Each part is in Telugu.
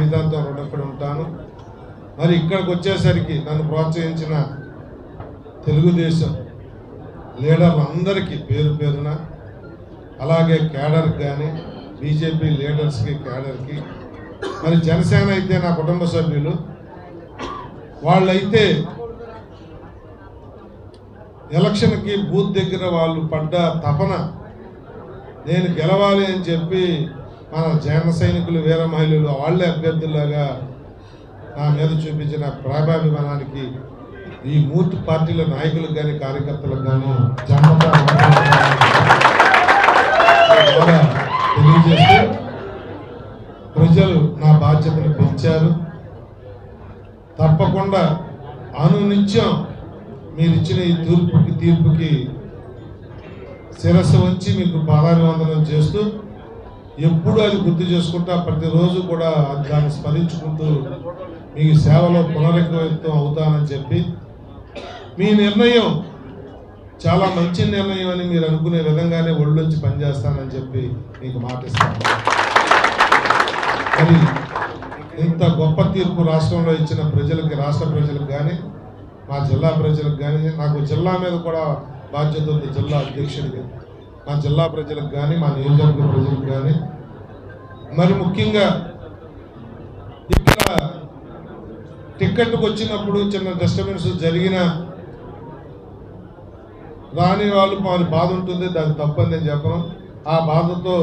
జీవితాంతం రుణపడి ఉంటాను. మరి ఇక్కడికి వచ్చేసరికి నన్ను ప్రోత్సహించిన తెలుగుదేశం లీడర్లందరికీ పేరు పేరున అలాగే క్యాడర్కి కానీ బీజేపీ లీడర్స్కి క్యాడర్కి మరి జనసేన అయితే నా కుటుంబ సభ్యులు వాళ్ళైతే ఎలక్షన్కి బూత్ దగ్గర వాళ్ళు పడ్డ తపన నేను గెలవాలి అని చెప్పి మన జన సైనికులు వీర మహిళలు వాళ్ళే అభ్యర్థుల్లాగా నా మీద చూపించిన ప్రాభాభిమానానికి ఈ మూర్తి పార్టీల నాయకులకు కానీ కార్యకర్తలకు కానీ జనతా తెలియజేస్తూ ప్రజలు నా బాధ్యతను పెంచారు. తప్పకుండా అనునిత్యం మీరు ఇచ్చిన ఈ తూర్పుకి తీర్పుకి శిరస్సు వంచి మీకు పాదాభివందనం చేస్తూ ఎప్పుడు అది గుర్తు చేసుకుంటా ప్రతిరోజు కూడా దాన్ని స్మరించుకుంటూ మీ సేవలో పునరంకితం అవుతానని చెప్పి మీ నిర్ణయం చాలా మంచి నిర్ణయం అని మీరు అనుకునే విధంగానే ఒళ్ళొంచి పనిచేస్తానని చెప్పి మీకు మాటిస్తాను మరి ఇంత గొప్ప తీర్పు రాష్ట్రంలో ఇచ్చిన ప్రజలకి రాష్ట్ర ప్రజలకు కానీ మా జిల్లా ప్రజలకు కానీ నాకు జిల్లా మీద కూడా బాధ్యత ఉంది జిల్లా అధ్యక్షుడికి. మా జిల్లా ప్రజలకు కానీ మా నియోజకవర్గ ప్రజలకు కానీ మరి ముఖ్యంగా ఇక్కడ టిక్కెట్కి వచ్చినప్పుడు చిన్న డిస్టర్బెన్స్ జరిగిన రాని వాళ్ళు మాకు బాధ ఉంటుంది దానికి తప్పని నేను చెప్పను. ఆ బాధతో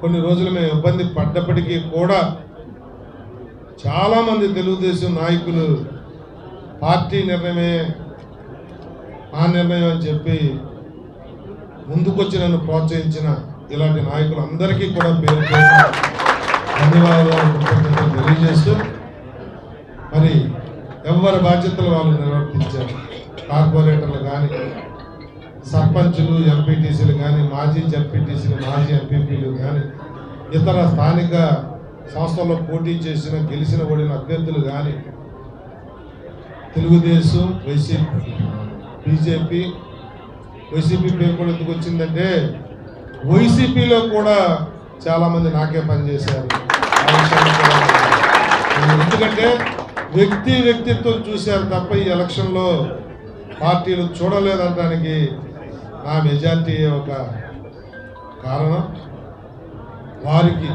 కొన్ని రోజులు మేము ఇబ్బంది పడ్డప్పటికీ కూడా చాలామంది తెలుగుదేశం నాయకులు పార్టీ నిర్ణయమే ఆ నిర్ణయం అని చెప్పి ముందుకొచ్చి నన్ను ప్రోత్సహించిన ఇలాంటి నాయకులు అందరికీ కూడా పేరు ధన్యవాదాలు తెలియజేస్తూ మరి ఎవరి బాధ్యతలు వాళ్ళు నిర్వర్తించారు? కార్పొరేటర్లు కానీ సర్పంచులు ఎంపీటీసీలు కానీ మాజీ జడ్పీటీసీలు మాజీ ఎంపీపీలు కానీ ఇతర స్థానిక సంస్థల్లో పోటీ చేసిన గెలిచిన ఓడిన అభ్యర్థులు కానీ తెలుగుదేశం వైసీపీ బీజేపీ వైసీపీ పేరు కూడా ఎందుకు వచ్చిందంటే వైసీపీలో కూడా చాలామంది నాకే పనిచేశారు ఎందుకంటే వ్యక్తి వ్యక్తిత్వం చూశారు తప్ప ఈ ఎలక్షన్లో పార్టీలు చూడలేదనడానికి నా మెజార్టీ ఒక కారణం. వారికి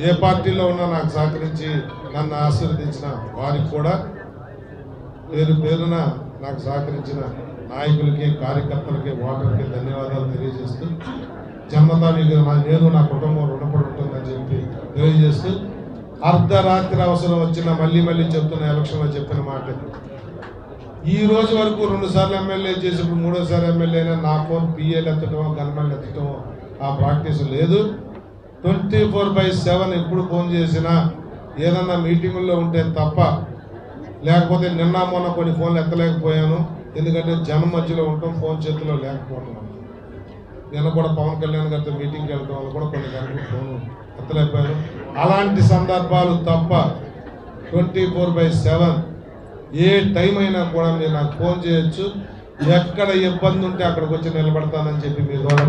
ఏ పార్టీలో ఉన్నా నాకు సహకరించి నన్ను ఆశీర్వదించిన వారికి కూడా పేరు పేరున నాకు సహకరించిన నాయకులకి కార్యకర్తలకి ఓటర్కి ధన్యవాదాలు తెలియజేస్తూ జన్మతా మీకు నేను నా కుటుంబం రుణపడి ఉంటుందని చెప్పి తెలియజేస్తూ అర్ధరాత్రి అవసరం వచ్చిన మళ్ళీ మళ్ళీ చెప్తున్న ఎలక్షన్లో చెప్పిన మాట. ఈ రోజు వరకు రెండుసార్లు ఎమ్మెల్యే చేసినప్పుడు మూడోసారి ఎమ్మెల్యే అయినా నా ఫోన్ పిఏలు ఎత్తటమో గన్మెన్లు ఎత్తటమో ఆ ప్రాక్టీస్ లేదు. ట్వంటీ ఫోర్ బై సెవెన్ ఎప్పుడు ఫోన్ చేసినా ఏదన్నా మీటింగుల్లో ఉంటే తప్ప లేకపోతే నిన్న మొన్న కొన్ని ఫోన్లు ఎత్తలేకపోయాను. ఎందుకంటే జనం మధ్యలో ఉంటాం ఫోన్ చేతిలో లేకపోవడం నేను నిన్న కూడా పవన్ కళ్యాణ్ గారితో మీటింగ్కి వెళ్ళడం వల్ల కూడా కొన్ని గంటలు ఫోన్ ఎత్తలేకపోయారు అలాంటి సందర్భాలు తప్ప ట్వంటీ ఫోర్ బై సెవెన్ ఏ టైం అయినా కూడా మీరు నాకు ఫోన్ చేయొచ్చు. ఎక్కడ ఇబ్బంది ఉంటే అక్కడికి వచ్చి నిలబడతానని చెప్పి మీ ద్వారా